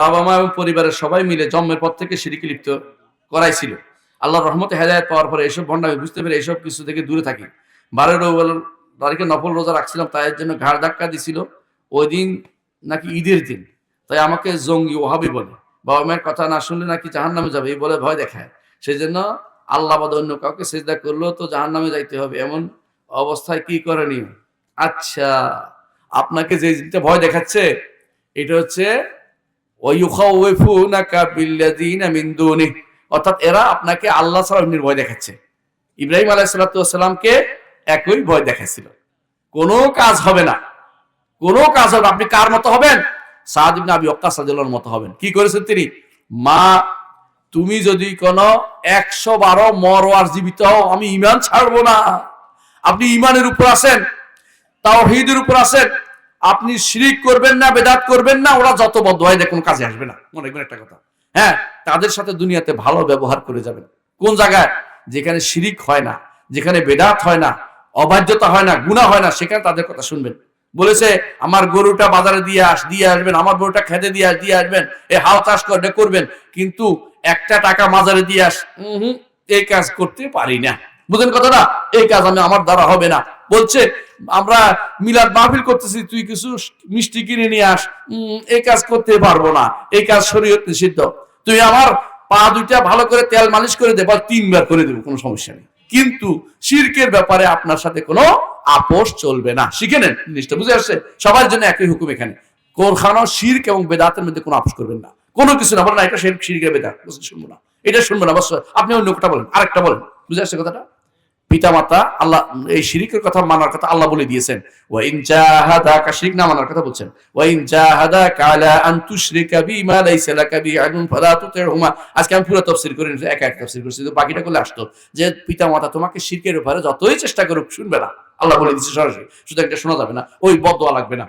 বাবা মা এবং পরিবারের সবাই মিলে জন্মের পর থেকে সিঁড়িকে লিপ্ত করাইছিল। আল্লাহর রহমতে হেদায়ত পাওয়ার পরে এইসব ভণ্ড আমি বুঝতে পেরে এইসব কিছু থেকে দূরে থাকি। বারো রবিবার তারিখে নফল রোজা রাখছিলাম, তাই জন্য ঘাড় ধাক্কা দিছিল। ওই দিন নাকি ঈদের দিন, তাই আমাকে জঙ্গি ওহাবি বলে। বাবা মায়ের কথা না শুনলে নাকি জাহান নামে যাবে, এই বলে ভয় দেখায়। সেই জন্য আল্লাহ বাদ অন্য কাউকে সেজদা করলেও তো জাহান নামে যাইতে হবে। এমন অবস্থায় কি করণীয় আচ্ছা আপনাকে যে ভয় দেখাচ্ছে, এটা হচ্ছে ওয়ুখাউফুনাকা বিল্লাযীনা মিন দুনি অর্থাৎ এরা আপনাকে আল্লাহ অন্যের ভয় দেখাচ্ছে। ইব্রাহিম আলাইহিসসালামকে একই ভয় দেখাচ্ছিল কোনো কাজ হবে না। কোনো কাজ হবে। আপনি কার মতো হবেন? ইবনে আবি ওয়াক্কাস রাদিয়াল্লাহুর মতো হবেন। কি করেছেন তিনি? মা, তুমি যদি কোন একশো বারো মরওয়ার জীবিত হও, আমি ইমান ছাড়বো না। আপনি ইমানের উপর আছেন, তাওহীদের উপর আছেন আপনি শিরিক করবেন না বেদাত করবেন না ওরা যত বদ্ধ হয় কোনো কাজে আসবে না। মনে রাখবেন একটা কথা। হ্যাঁ তাদের সাথে দুনিয়াতে ভালো ব্যবহার করে যাবেন। কোন জায়গায়? যেখানে শিরিক হয় না যেখানে বেদাত হয় না অবাধ্যতা হয় না গুণা হয় না সেখানে তাদের কথা শুনবেন। বলেছে আমার গরুটা বাজারে দিয়ে আস দিয়ে আসবেন আমার গরুটা খেতে দিয়ে আস দিয়ে আসবেন এ হাল চাষ করে করবেন কিন্তু একটা টাকা মাজারে দিয়ে আস উহুম, এই কাজ করতে পারি না। বুঝলেন কথাটা? এই কাজ আমি আমার দ্বারা হবে না। বলছে, আমরা মিলাদ মাহফিল করতেছি, তুই কিছু মিষ্টি কিনে নিয়ে আস। এই কাজ করতে পারব না। এই কাজ শরীয়ত নিষিদ্ধ। তুই আমার পা দুইটা ভালো করে তেল মালিশ করে দে বা তিনবার করে দেবো, কোনো সমস্যা নেই। কিন্তু শিরকের ব্যাপারে আপনার সাথে কোনো আপোষ চলবে না। শিখে নেন, জিনিসটা বুঝে আসছে? সবার জন্য একই হুকুম এখানে। কোরখানো শিরক এবং বেদাতের মধ্যে কোনো আপোষ করবেন না। কোনো কিছু না, বলেন এটা শিরক শিরকের বেদাত শুনব না। এটা শুনব না, বস, আপনি অন্য কথা বলেন, আরেকটা বলেন, বুঝে আসছে কথাটা? পিতামাতা, আল্লাহ, এই শিরিকের কথা মানার কথা আল্লাহ বলে দিয়েছেন। ওয়াইন জাহাদাকা, শিরিক না মানার কথা বলছেন। ওয়াইন জাহাদাকা আলা আন তুশরিকা বিমা লাইসা লাকা বিহি ফালা তুতিহুমা। আজকে আমি পুরো তাফসীর করি, একা এক তাফসীর করেছি তো বাকিটা করলে আসতো। যে পিতা মাতা তোমাকে শিরকের ব্যাপারে যতই চেষ্টা করুক, শুনবে না। আল্লাহ বলে দিয়েছে সরাসরি। শুধু একটা শোনা যাবে না, ওই বদোয়া লাগবে না।